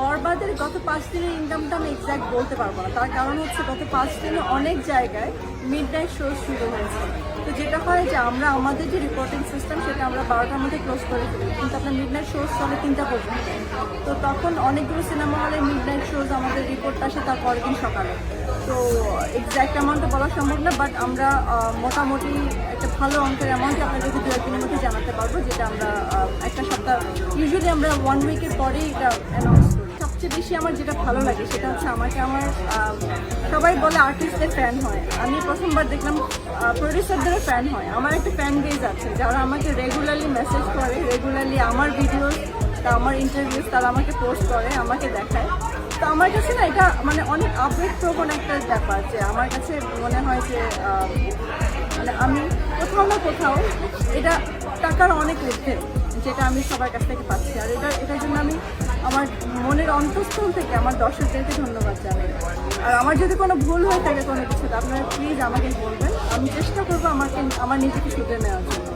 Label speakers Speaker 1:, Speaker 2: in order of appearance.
Speaker 1: বরবাদের গত পাঁচ দিনের ইনকামটা আমি এক্স্যাক্ট বলতে পারব না। তার কারণ হচ্ছে গত পাঁচ দিনে অনেক জায়গায় মিড নাইট শো শুরু হয়েছে। তো যেটা হয় যে আমরা, আমাদের যে রিপোর্টিং সিস্টেম সেটা আমরা বারোটার মধ্যে ক্লোজ করে ফেলি। কিন্তু আপনার মিড নাইট শো চলে তিনটা পর্যন্ত। তো তখন অনেকগুলো সিনেমা হলে মিড নাইট শোজ আমাদের রিপোর্ট আসে তার পরের দিন সকালে। তো এক্স্যাক্ট অ্যামাউন্টটা বলা সম্ভব না বাট আমরা মোটামুটি একটা ভালো অঙ্কের অ্যামাউন্ট আপনাদেরকে দু একদিনের মধ্যে জানাতে পারব, যেটা আমরা একটা সপ্তাহ ইউজুয়ালি আমরা ওয়ান উইকের পরেই এটা অ্যানাউন্স বেশি আমার যেটা ভালো লাগে, সেটা হচ্ছে আমাকে আমার সবাই বলে আর্টিস্টদের ফ্যান হয়। আমি প্রথমবার দেখলাম প্রডিউসারদেরও ফ্যান হয়। আমার একটা ফ্যান বেজ আছে, যারা আমাকে রেগুলারলি মেসেজ করে রেগুলারলি আমার ভিডিওস তা আমার ইন্টারভিউস তারা আমাকে পোস্ট করে, আমাকে দেখায়। তো আমার কাছে না এটা মানে অনেক আপডেট প্রবণ একটা ব্যাপার যে আমার কাছে মনে হয় যে মানে আমি কোথাও না কোথাও এটা টাকার অনেক ঊর্ধ্বে যেটা আমি সবার কাছ থেকে পাচ্ছি। আর এটা এটার জন্য আমি আমার মনের অন্তঃস্থল থেকে, আমার দর্শকদেরকে ধন্যবাদ জানাই। আর আমার যদি কোনো ভুল হয়ে থাকে কোনো কিছুতে, আপনারা প্লিজ আমাকে বলবেন। আমি চেষ্টা করব আমাকে, আমার নিজেকে শুধরে নেওয়ার জন্য।